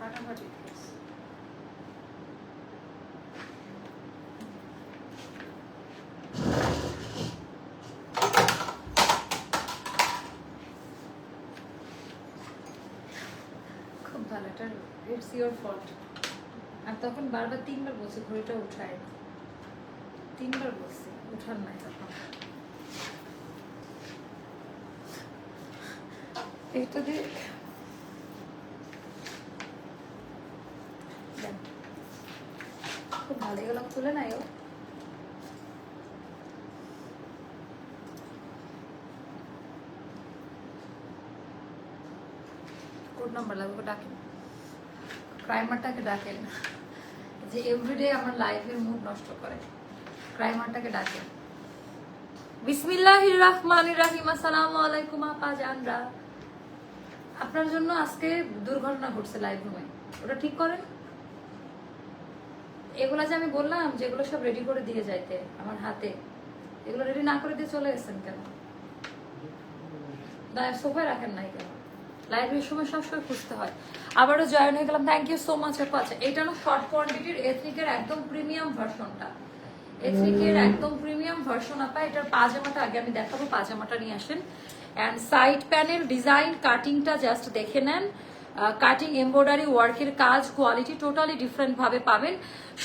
খুব ভালো, এটা ইটস ইওর ফল্ট আর তখন বারবার তিনবার বলছি, ঘড়িটা উঠায়। তিনবার বলছি, উঠার নাই তখন। এইটা দিয়ে দেন। খুব ভালো এগুলো তুলে নাই ও কোড নাম্বার লাগবে ডাকেন ক্রাইমারটাকে ডাকেন। যে এভরিডে আমার লাইফের মুড নষ্ট করে, ক্রাইমারটাকে ডাকেন। বিসমিল্লাহির রহমানির রহিম, আসসালামু আলাইকুম আপা জানরা। আপনার জন্য আজকে দুর্ঘটনা ঘটছে লাইভ রুমে ওটা ঠিক করেন? এগুলা যে আমি বললাম যেগুলো সব রেডি করে দিয়ে যাইতে আমার হাতে এগুলো রেডি না করে দিয়ে চলে গেছেন কেন? সোফায় রাখেন নাই কেন? লাইব্রেরির সময় সবসময় খুঁজতে হয়। আবারও জয়েন হয়ে গেলাম। থ্যাংক ইউ সো মাচ আপু। আচ্ছা এটা হলো শর্ট কোয়ান্টিটির এথনিকের একদম প্রিমিয়াম ভার্সনটা এথনিকের একদম প্রিমিয়াম ভার্সন আপা এটার পাজামাটা আগে আমি দেখাবো পাজামাটা নিয়ে আসেন। অ্যান্ড সাইড প্যানেল ডিজাইন কাটিংটা জাস্ট দেখে নেন। কাটিং এমব্রয়ডারি ওয়ার্কের কাজ কোয়ালিটি টোটালি ডিফারেন্ট ভাবে পাবেন।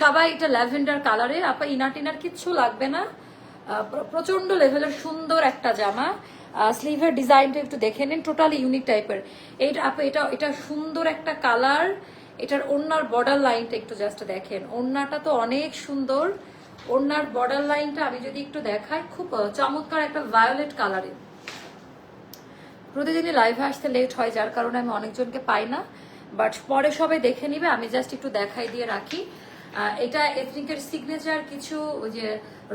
সবাই এটা ল্যাভেন্ডার কালারের আপা, ইনার টিনার কিচ্ছু লাগবে না। প্রচণ্ড লেভেলের সুন্দর একটা জামা। স্লিভের ডিজাইনটা একটু দেখে নিন। টোটালি ইউনিক টাইপের এইটা এটা এটা সুন্দর একটা কালার এটার ওড়নার বর্ডার লাইনটা একটু জাস্ট দেখেন। ওড়নাটা তো অনেক সুন্দর। ওড়নার বর্ডার লাইনটা আমি যদি একটু দেখাই, খুব চমৎকার একটা ভায়োলেট কালারের প্রতিদিনই লাইভে আসতে লেট হয়, যার কারণে আমি অনেকজনকে পাই না। বাট পরে সবাই দেখে নিবে, আমি জাস্ট একটু দেখাই দিয়ে রাখি। এটা এথনিকের সিগনেচার কিছু ওই যে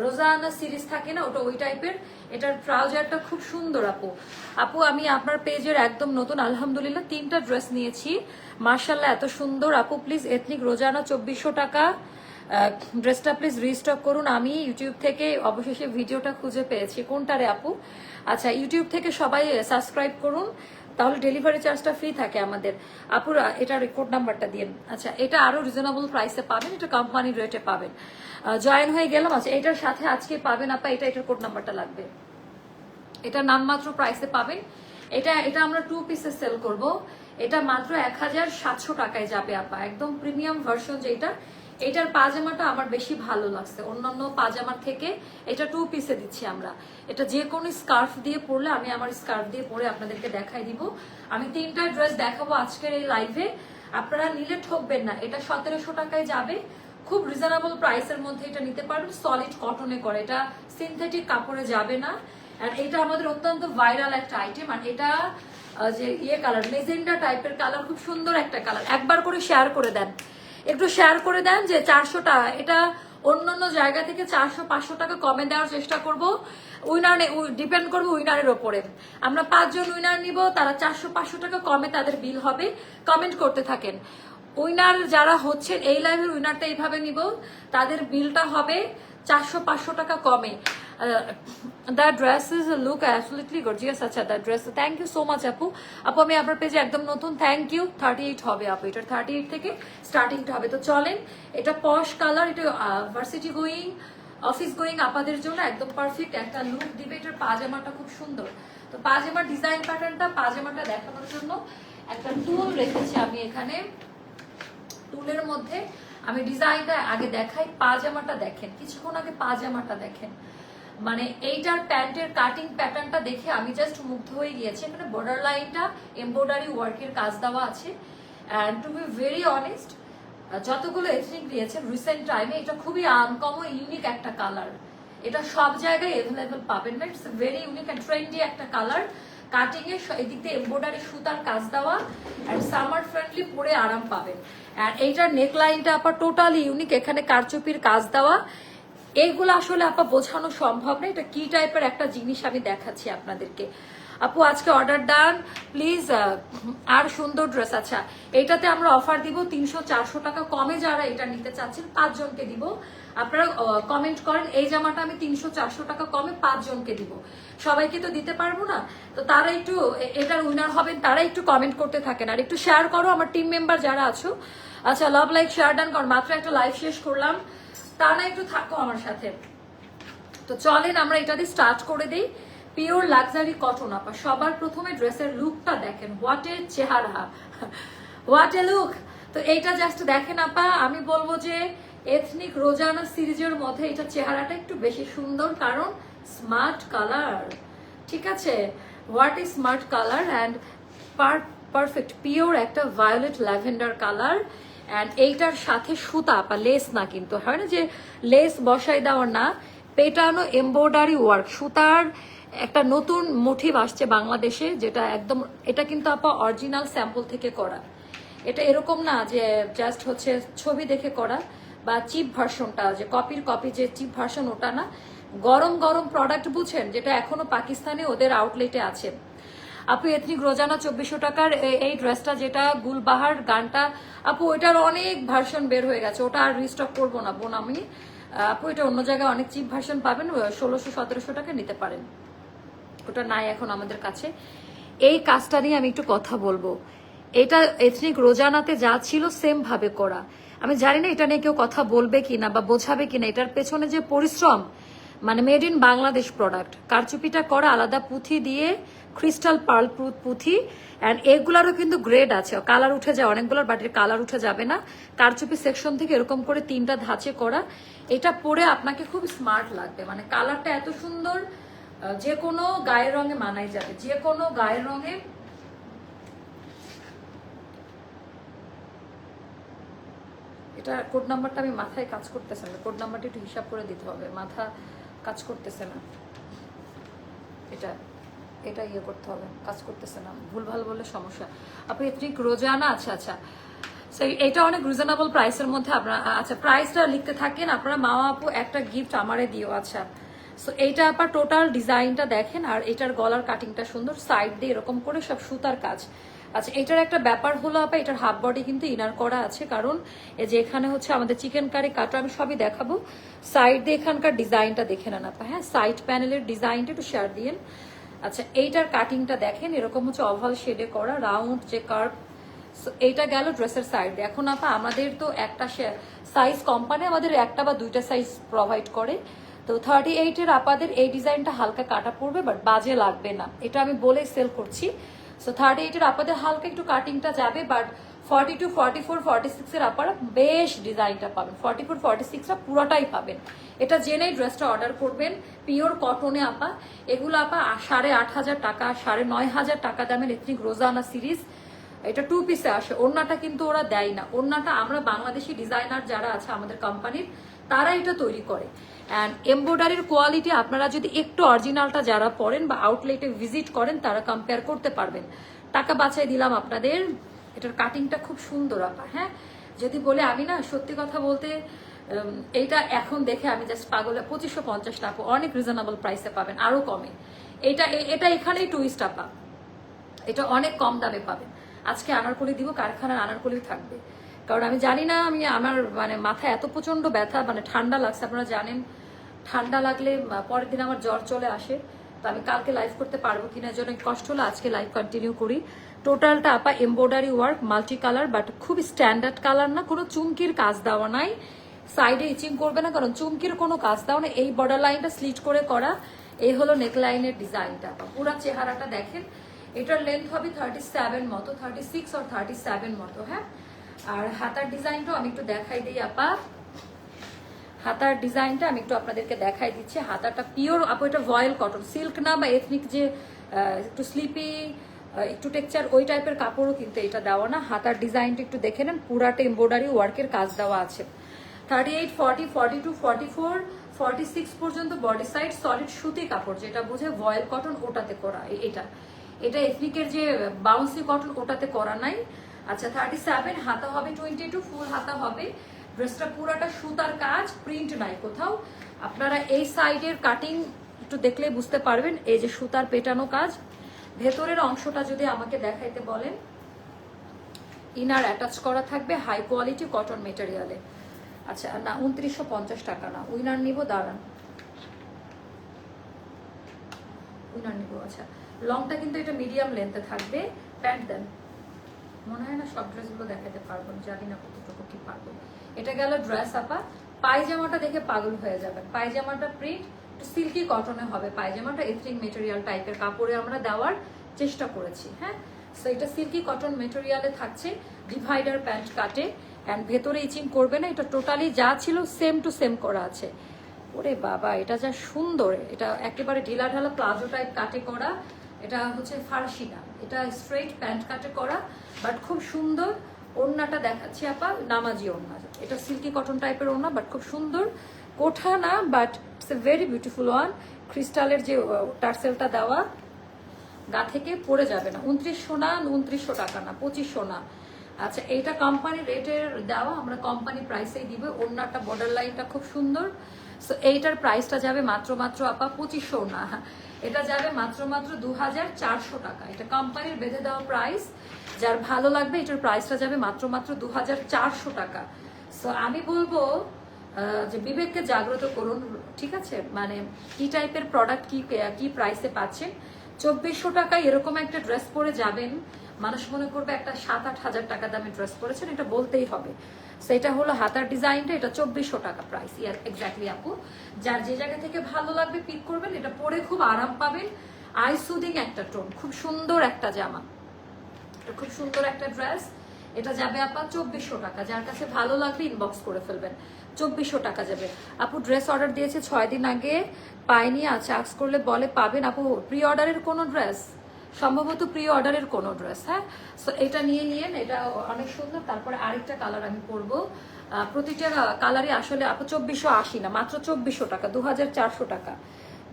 রোজানা সিরিজ থাকে না, ওটা ওই টাইপের এটার ট্রাউজারটা খুব সুন্দর, আপু। আপু, আমি আপনার পেজের একদম নতুন, আলহামদুলিল্লাহ, তিনটা ড্রেস নিয়েছি। মার্শাল্লাহ এত সুন্দর। আপু প্লিজ এথনিক রোজানা চব্বিশশো টাকা। ড্রেসটা প্লিজ রিস্টক করুন। আমি ইউটিউব থেকে অবশেষে ভিডিওটা খুঁজে পেয়েছি। কোনটা রে আপু? আচ্ছা ইউটিউব থেকে সবাই সাবস্ক্রাইব করুন। তাহলে ডেলিভারি চার্জটা ফ্রি থাকে আমাদের। আপুর এটা রেকর্ড নাম্বারটা দিয়ে আচ্ছা এটা আরও রিজনেবল প্রাইসে পাবেন, এটা কোম্পানির রেটে পাবেন। জয়েন হয়ে গেলাম। আচ্ছা এটার সাথে আজকে পাবেন আপা, এটা, এটার কোড নাম্বারটা লাগবে। এটা নামমাত্র প্রাইসে পাবেন। এটা এটা আমরা টু পিসে সেল করব। এটা মাত্র এক হাজার সাতশো টাকায় যাবে আপা। একদম প্রিমিয়াম ভার্সন যেটা এটার পাজামাটা আমার বেশি ভালো লাগছে। অন্যান্য পাজামার থেকে এটা টু পিসে দিচ্ছি আমরা। এটা যে কোনো স্কার্ফ দিয়ে পরলে আমি আমার স্কার্ফ দিয়ে পরে আপনাদেরকে দেখাই দিব। আমি তিনটা ড্রেস দেখাবো আজকের এই লাইভে আপনারা নিলে ঠকবেন না। এটা সতেরোশো টাকায় যাবে। খুব রিজনেবল প্রাইসের মধ্যে এটা নিতে পারবেন। সলিড কটনে করে। এটা সিনথেটিক কাপড়ে যাবে না। আর এটা আমাদের অত্যন্ত ভাইরাল একটা আইটেম আর এটা যে ইয়ে কালার মেজেন্ডা টাইপের কালার খুব সুন্দর একটা কালার একবার করে শেয়ার করে দেন। একটু শেয়ার করে দেন যে চারশো টাকা এটা অন্যান্য জায়গা থেকে চারশো, পাঁচশো টাকা কমে দেওয়ার চেষ্টা করব। উইনার ডিপেন্ড করব উইনারের ওপরে। আমরা পাঁচজন উইনার নিব, তারা চারশো, পাঁচশো টাকা কমে তাদের বিল হবে। কমেন্ট করতে থাকেন। উইনার যারা হচ্ছেন, এই লাইভের উইনারটা এইভাবে নিব, তাদের বিলটা হবে চারশো, পাঁচশো টাকা কমে। The dress is look absolutely gorgeous আচ্ছা the dress thank you so much আপু আপু আমি আপনার পেজে একদম নতুন থ্যাংক ইউ থার্টি এইট হবে আপু এটা থার্টি এইট থেকে স্টার্টিংটা হবে তো চলেন এটা পশ কালার এটা ভার্সিটি গোয়িং অফিস গোয়িং আপাদের জন্য একদম পারফেক্ট একটা লুক দিবে এটার পাজামাটা খুব সুন্দর। তো পাজামার ডিজাইন প্যাটার্নটা পাজামাটা দেখানোর জন্য একটা টুল রেখেছি আমি এখানে। টুলের মধ্যে আমি ডিজাইনটা আগে দেখাই পাজামাটা দেখেন। কিছুক্ষণ আগে পাজামাটা দেখেন। মানে এইটার প্যান্টের কাটিং প্যাটার্নটা দেখে আমি জাস্ট মুগ্ধ হয়ে গিয়েছি। এখানে বর্ডার লাইনটা এমব্রয়ডারি ওয়ার্কের কাজ দেওয়া আছে। And to be very honest যতগুলো এথনিক দিয়েছেন রিসেন্ট টাইমে এটা খুবই আনকমন ইউনিক একটা কালার এটা সব জায়গায় অ্যাভেলেবেল পাবেন। না it's very unique and trendy একটা কালার কাটিং এর এদিক দিয়ে এমব্রয়ডারি সুতার কাজ দেওয়া। অ্যান্ড সামার ফ্রেন্ডলি পরে আরাম পাবেন। আর এইটার নেক লাইনটা আবার টোটালি ইউনিক এখানে কারচুপির কাজ দেওয়া। এইগুলো আসলে আপা বোঝানো সম্ভব না। এটা কি টাইপের একটা জিনিস আমি দেখাচ্ছি আপনাদেরকে। আপু, আজকে অর্ডার ডান প্লিজ আর সুন্দর ড্রেস আচ্ছা এটাতে আমরা অফার দিব তিনশো চারশো টাকা। কমে যারা এটা নিতে চাচ্ছেন, পাঁচজনকে দিব। আপনারা কমেন্ট করেন, এই জামাটা আমি তিনশো চারশো টাকা কমে পাঁচজনকে দিব। সবাইকে তো দিতে পারব না। তো তারা একটু এটার উইনার হবেন, তারা একটু কমেন্ট করতে থাকেন। আর একটু শেয়ার করো, আমার টিম মেম্বার যারা আছো। আচ্ছা লাভ লাইক শেয়ার ডান কর। মাত্র একটা লাইভ শেষ করলাম। তা না, একটু থাকো আমার সাথে। তো চলেন, আমরা এটা দিয়ে স্টার্ট করে দিই। পিওর লাক্সারি কটন আপা। সবার প্রথমে ড্রেসের লুকটা দেখেন। হোয়াট এর চেহারা। হোয়াট এ লুক তো এইটা জাস্ট দেখেন, আপা। আমি বলব যে এথনিক রোজানা সিরিজের মধ্যে এটা চেহারাটা একটু বেশি সুন্দর, কারণ স্মার্ট কালার ঠিক আছে? What is smart colour and perfect pure একটা ভায়োলেট ল্যাভেন্ডার কালার অ্যান্ড এইটার সাথে সুতা বা লেস না কিন্তু হয় না, যে লেস বসাই দেওয়ার না, পেটানো এমব্রয়ডারি ওয়ার্ক সুতার একটা নতুন মোটিভ আসছে বাংলাদেশে, যেটা একদম, এটা কিন্তু আপা অরিজিনাল স্যাম্পল থেকে করা। এটা এরকম না যে জাস্ট হচ্ছে ছবি দেখে করা বা চিপ ভার্সনটা যে কপির কপি যে চিপ ভার্সন ওটা না। গরম গরম প্রোডাক্ট বুঝছেন যেটা এখনও পাকিস্তানে ওদের আউটলেটে আছে। আপু, এথনিক রোজানা চব্বিশশো টাকার এই ড্রেসটা যেটা, গুলবাহার গানটা, আপু, ওইটার অনেক ভার্সন বের হয়ে গেছে। ওটা আর রিস্টক করব না, বোন আমি। আপু, এটা অন্য জায়গায় অনেক চিপ ভার্সন পাবেন ষোলোশো, সতেরোশো টাকা নিতে পারেন। ওটা নাই এখন আমাদের কাছে। এই কাজটা নিয়ে আমি একটু কথা বলব। এটা এথনিক রোজানাতে যা ছিল সেম ভাবে করা। আমি জানি না এটা নিয়ে কেউ কথা বলবে কিনা বা বোঝাবে কিনা, এটার পেছনে যে পরিশ্রম মানে মেড ইন বাংলাদেশ প্রোডাক্ট কারচুপিটা করা আলাদা পুঁথি দিয়ে ক্রিস্টাল পার্ল পুঁথি অ্যান্ড এগুলারও কিন্তু গ্রেড আছে। কালার উঠে যায় অনেকগুলোর বাটির কালার উঠে যাবে না। কারচুপি সেকশন থেকে এরকম করে তিনটা ধাঁচে করা। এটা পরে আপনাকে খুব স্মার্ট লাগবে। মানে কালারটা এত সুন্দর যে কোনো গায়ের রঙে মানাই যাবে। যে কোনো গায়ের রঙে এটা কোড নাম্বারটা আমি মাথায় কাজ করতেছে না। কোড নাম্বারটা একটু হিসাব করে দিতে হবে। মাথা কাজ করতেছে না। এটা এটা ইয়ে করতে হবে, কাজ করতেছে না। ভুলভাল বললে সমস্যা। আপনি এথনিক রোজানা আচ্ছা আচ্ছা। এটা অনেক রিজনেবল প্রাইসের মধ্যে আপনারা আচ্ছা প্রাইসটা লিখতে থাকেন। আপনারা মামা আপু একটা গিফট আমারে দিও আচ্ছা। সো এইটা আপনার টোটাল ডিজাইনটা দেখেন, আর এটার গলার কাটিংটা সুন্দর। সাইড দিয়ে এরকম করে সব সুতার কাজ। আচ্ছা এটার একটা ব্যাপার হলো আপা, এটার হাফ বডি কিন্তু ইনার করা আছে, কারণ এই যে এখানে হচ্ছে আমাদের চিকেন কারি কাটা, আমি সবই দেখাবো। সাইড দিয়ে এখানকার ডিজাইনটা দেখে নেন আপা হ্যাঁ? সাইড প্যানেলের ডিজাইনটা একটু শেয়ার দিয়েন। আচ্ছা এইটার কাটিংটা দেখেন, এরকম হচ্ছে ওভাল শেডে করা রাউন্ড যে কার্ভ এইটা গেল ড্রেসের সাইড এখন আপা, আমাদের তো একটা সাইজ কোম্পানি আমাদের একটা বা দুইটা সাইজ প্রোভাইড করে। তো থার্টি এইটের আপাদের এই ডিজাইনটা হালকা কাটা পড়বে বাট বাজে লাগবে না। এটা আমি বলে সেল করছি। সো থার্টি এইটের আপাদের হালকা একটু কাটিংটা যাবে but forty two forty four forty সিক্সের আপারা বেশ ডিজাইনটা পাবেন। ফর্টি ফোর ফর্টি সিক্সটা পুরোটাই পাবেন। এটা জেনেই ড্রেসটা অর্ডার করবেন। পিওর কটনে আপা, এগুলো আপা সাড়ে আট হাজার টাকা, সাড়ে নয় হাজার টাকা দামের এথনিক রোজানা সিরিজ এটা টু পিসে আসে। ওড়নাটা কিন্তু ওরা দেয় না। ওড়নাটা আমরা বাংলাদেশি ডিজাইনার যারা আছে আমাদের কোম্পানির তারা এটা তৈরি করে। অ্যান্ড এমব্রয়ডারির কোয়ালিটি আপনারা যদি একটু অরিজিনালটা যারা পড়েন বা আউটলেটে ভিজিট করেন, তারা কম্পেয়ার করতে পারবেন। টাকা বাঁচাই দিলাম আপনাদের। এটার কাটিংটা খুব সুন্দর, আপা হ্যাঁ? যদি বলে আমি না, সত্যি কথা বলতে এইটা এখন দেখে আমি জাস্ট পাগলে পঁচিশশো পঞ্চাশ টাকা অনেক রিজনেবল প্রাইসে পাবেন আরও কমে। এটা এটা এখানেই টুইস্ট আপা। এটা অনেক কম দামে পাবেন। আজকে আনারকলি দিব, কারখানার আনারকলি থাকবে। কারণ আমি জানি না, আমি আমার মানে মাথায় এত প্রচণ্ড ব্যথা মানে ঠান্ডা লাগছে, আপনারা জানেন। ঠান্ডা লাগলে পরের দিন আমার জ্বর চলে আসে। তো আমি কালকে লাইভ করতে পারব কিনা জন্য কষ্ট হলো, আজকে লাইভ কন্টিনিউ করি। টোটালটা আপা embroidery work multi colour but খুব স্ট্যান্ডার্ড কালার না, কোনো চুমকির কাজ দেওয়া নাই। সাইডে ইচিং করবে না, কারণ চুমকির কোনো কাজ দেওয়া না এই বর্ডার লাইনটা স্লিট করে করা, এই হলো নেকলাইনের ডিজাইনটা পুরো চেহারাটা দেখেন, এটার লেন্থ হবে থার্টি সেভেন মতো থার্টি সিক্স আর থার্টি সেভেন মতো হ্যাঁ? আর হাতার ডিজাইনটাও আমি একটু দেখাই দিই, আপা। হাতার ডিজাইনটা আমি একটু আপনাদেরকে দেখাই দিচ্ছি। হাতাটা পিওর আপু, এটা ভয়েল কটন সিল্ক না বা এথনিক যে একটু স্লিপি একটু টেক্সচার ওই টাইপের কাপড়ও কিন্তু এটা দেওয়া না। হাতার ডিজাইনটা একটু দেখে নেন, পুরাটা এমব্রয়ডারি ওয়ার্কের কাজ দেওয়া আছে। Thirty eight forty forty two forty four forty six পর্যন্ত বডি সাইড সলিড সুতি কাপড়, যেটা বোঝে ভয়েল কটন ওটাতে করা এটা। এটা এথনিকের যে বাউন্সি কটন ওটাতে করা নাই। আচ্ছা থার্টি সেভেন হাতা হবে টোয়েন্টি টু ফুল হাতা হবে। ড্রেসটা পুরাটা সুতার কাজ প্রিন্ট নাই কোথাও। আপনারা এই সাইডের কাটিং একটু দেখলেই বুঝতে পারবেন, এই যে সুতার পেটানো কাজ। ভেতরের অংশটা যদি আমাকে দেখাইতে বলেন। ইনার অ্যাটাচ করা থাকবে হাই কোয়ালিটি কটন মেটেরিয়ালে আচ্ছা না, উনত্রিশশো পঞ্চাশ টাকা না উইনার নিব, দাঁড়ান। উইনার নিব আচ্ছা। লংটা কিন্তু এটা মিডিয়াম লেন্থে থাকবে। প্যান্ট দেন। মনে হয় না সব ড্রেসগুলো দেখাতে পারব জানি না কতটুকু কি পারব। এটা গেল ড্রেস আপা, পায়জামাটা দেখে পাগল হয়ে যাবেন। পায়জামাটা প্রিন্ট সিল্কি কটনে হবে। পায়জামাটা এথরিক মেটেরিয়াল টাইপের কাপড়ে আমরা দেওয়ার চেষ্টা করেছি হ্যাঁ? সো এটা সিল্কি কটন মেটেরিয়ালে থাকছে ডিভাইডার প্যান্ট কাটে অ্যান্ড ভেতরে ইচিং করবে না, এটা টোটালি যা ছিল সেম টু সেম করা আছে। ওরে বাবা, এটা যা সুন্দর, এটা একেবারে ঢিলা ঢালা প্লাজো টাইপ কাটে করা এটা হচ্ছে ফার্সি না এটা স্ট্রেট প্যান্ট কাটে করা বাট খুব সুন্দর। ওড়নাটা দেখাচ্ছি আপা, নামাজি ওড়না। এটা সিল্কি কটন টাইপের ওড়না বাট খুব সুন্দর। কোঠা না but it's a very beautiful one ক্রিস্টালের যে টার্সেলটা দেওয়া, গা থেকে পড়ে যাবে না। উনত্রিশশো না, উনত্রিশশো টাকা না, পঁচিশশো না। আচ্ছা এইটা কোম্পানি রেটের দেওয়া, আমরা কোম্পানি প্রাইসেই দিব। ওড়নাটা বর্ডার লাইনটা খুব সুন্দর। সো এইটার প্রাইসটা যাবে মাত্র মাত্র আপা, পঁচিশশো না। এটা যাবে মাত্র মাত্র দু হাজার চারশো টাকা। এটা কোম্পানির বেঁধে দেওয়া প্রাইস যার ভালো লাগবে, এটার প্রাইসটা যাবে মাত্র মাত্র দু হাজার চারশো টাকা। সো আমি বলব যে বিবেককে জাগ্রত করুন, ঠিক আছে? মানে কি টাইপের প্রোডাক্ট কি কি প্রাইসে পাচ্ছেন? চব্বিশশো টাকায় এরকম একটা ড্রেস পরে যাবেন, মানুষ মনে করবে একটা সাত আট হাজার টাকা দামে ড্রেস পরেছেন, এটা বলতেই হবে। সেটা হলো হাতার ডিজাইনটা, এটা চব্বিশশো টাকা প্রাইস ইয়ার এক্স্যাক্টলি আপু। যার যে জায়গা থেকে ভালো লাগবে পিক করবেন, এটা পরে খুব আরাম পাবেন। আই সুদিং একটা টোন খুব সুন্দর একটা জামা। এটা খুব সুন্দর একটা ড্রেস এটা যাবে আপা চব্বিশশো টাকা। যার কাছে ভালো লাগবে ইনবক্স করে ফেলবেন। চব্বিশশো টাকা যাবে। আপু ড্রেস অর্ডার দিয়েছে ছয় দিন আগে। পাইনি আছে আক্স করলে বলে পাবেন। আপু প্রি অর্ডারের কোনো ড্রেস সম্ভবত প্রি অর্ডারের কোনো ড্রেস হ্যাঁ? সো এটা নিয়ে নিয়েন, এটা অনেক সুন্দর। তারপরে আরেকটা কালার আমি পরবো। প্রতিটা কালারই আসলে আপু চব্বিশশো আশি না, মাত্র চব্বিশশো টাকা দু হাজার চারশো টাকা।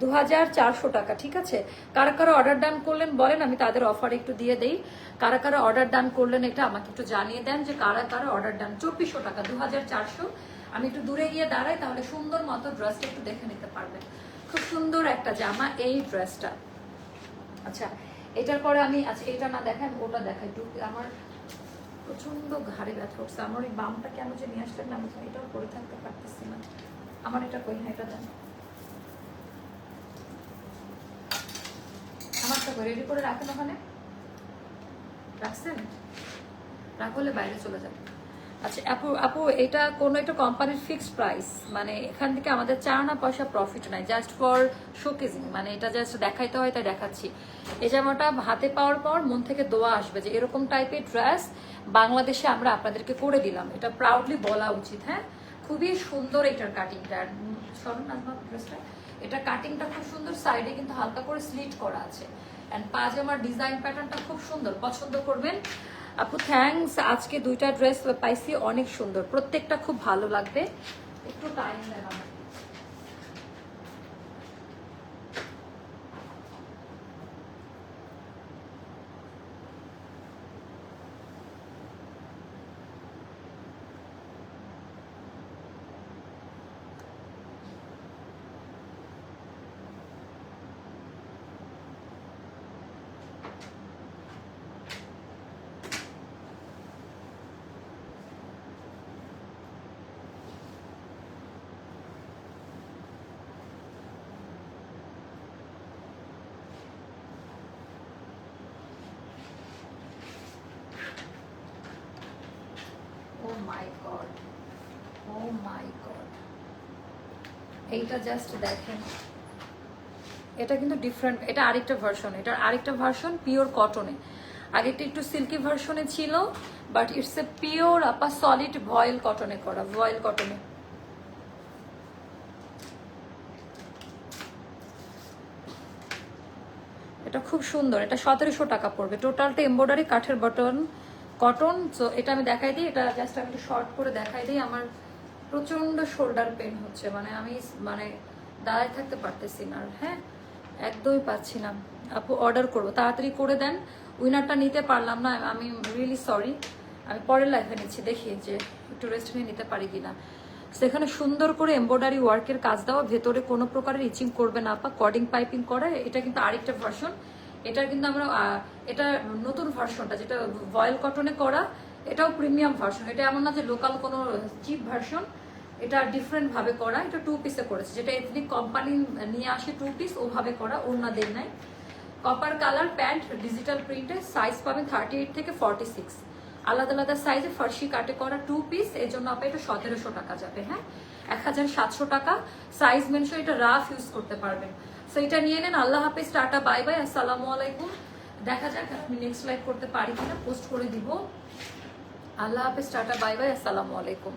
দু হাজার চারশো টাকা, ঠিক আছে? কারা কারা অর্ডার ডান করলেন বলেন, আমি তাদের অফার একটু দিয়ে দেই। কারা কারা অর্ডার ডান করলেন এটা আমাকে একটু জানিয়ে দেন যে কারা কারা অর্ডার ডান। চব্বিশশো টাকা দু হাজার চারশো। আমি একটু দূরে গিয়ে দাঁড়াই, তাহলে সুন্দর মতো ড্রেসটা একটু দেখে নিতে পারবেন। খুব সুন্দর একটা জামা এই ড্রেসটা। আচ্ছা এটার পরে আমি আচ্ছা এটা না দেখাই, আমি ওটা দেখাই। একটু আমার প্রচণ্ড ঘাড়ে ব্যথা করছে আমার ওই বামটা কেন যে নিয়ে আসলেন আমি এটাও করে থাকতে পারতেছি না। আমার এটা কই? হ্যাঁ এটা দেন। আমারটা কই? রেডি করে রাখেন ওখানে? রাখছেন? রাখলে বাইরে চলে যাবে আচ্ছা আপু আপু, এটা কোনো একটা কোম্পানির ফিক্সড প্রাইস মানে এখান থেকে আমাদের চার না পয়সা প্রফিট নাই জাস্ট ফর শোকেজিং মানে এটা জাস্ট দেখাইতে হয়, তাই দেখাচ্ছি। এই জামাটা হাতে পাওয়ার পর মন থেকে দোয়া আসবে যে এরকম টাইপের ড্রেস বাংলাদেশে আমরা আপনাদেরকে করে দিলাম। এটা প্রাউডলি বলা উচিত হ্যাঁ? খুবই সুন্দর এটার কাটিংটা সরুন নাজমা ড্রেসটা এটা কাটিংটা খুব সুন্দর সাইডে কিন্তু হালকা করে স্লিট করা আছে। অ্যান্ড পাজামার ডিজাইন প্যাটার্নটা খুব সুন্দর, পছন্দ করবেন? আপু থ্যাংকস আজকে দুইটা ড্রেস পাইছি, অনেক সুন্দর। প্রত্যেকটা খুব ভালো লাগবে। একটু টাইম দেন my god oh my god এইটা জাস্ট দেখেন। এটা কিন্তু ডিফারেন্ট এটা আরেকটা ভার্সন এটার আরেকটা ভার্সন পিওর কটনে আগেরটা একটু সিল্কি ভার্সনে ছিল বাট ইটস এ পিওর আপা সলিড ভয়েল কটনে করা, ভয়েল কটনে এটা খুব সুন্দর, এটা সতেরোশো টাকা পড়বে। টোটালটা এমব্রয়ডারি কাঠের বটন কটন সো এটা আমি দেখাই দিই, এটা জাস্ট আমি একটু শর্ট করে দেখাই দিই, আমার প্রচণ্ড শোল্ডার পেন হচ্ছে মানে আমি মানে দাঁড়ায় থাকতে পারতেছি না হ্যাঁ? একদমই পাচ্ছি না। আপু অর্ডার করব, তাড়াতাড়ি করে দেন। উইনারটা নিতে পারলাম না, আমি রিয়েলি সরি আমি পরের লাইফে নিচ্ছি, দেখি যে একটু রেস্ট নিয়ে নিতে পারি কিনা। সেখানে সুন্দর করে এমব্রয়ডারি ওয়ার্কের কাজ দেওয়া, ভেতরে কোনো প্রকারের ইচিং করবে না, আপা। কডিং পাইপিং করা এটা কিন্তু আরেকটা ভার্সন এটা কিন্তু আমরা এটা নতুন ভার্সনটা যেটা ভয়েল কটনে করা, এটাও প্রিমিয়াম ভার্সন এটা এমন না যে লোকাল কোনো চিপ ভার্সন এটা ডিফারেন্ট ভাবে করা। এটা টু পিসে করেছে। যেটা এথনিক কোম্পানি নিয়ে আসে টু পিস ওভাবে করা অন্য দেন নাই। কপার কালার প্যান্ট ডিজিটাল প্রিন্টে সাইজ পাবেন থার্টি এইট থেকে ফর্টি সিক্স আলাদা আলাদা সাইজে ফার্সি কাটে করা টু পিস এর জন্য আপনার এটা সতেরোশো টাকা যাবে হ্যাঁ? এক হাজার সাতশো টাকা। সাইজ মেনশো এটা রাফ ইউজ করতে পারবেন। সো এটা নিয়ে নেন। আল্লাহ হাফিজ, টাটা, বাই বাই, আসসালামু আলাইকুম। দেখা যাক আমি নেক্সট লাইভ করতে পারি কিনা পোস্ট করে দিব। আল্লাহ হাফিজ, টাটা, বাই বাই, আসসালামু আলাইকুম।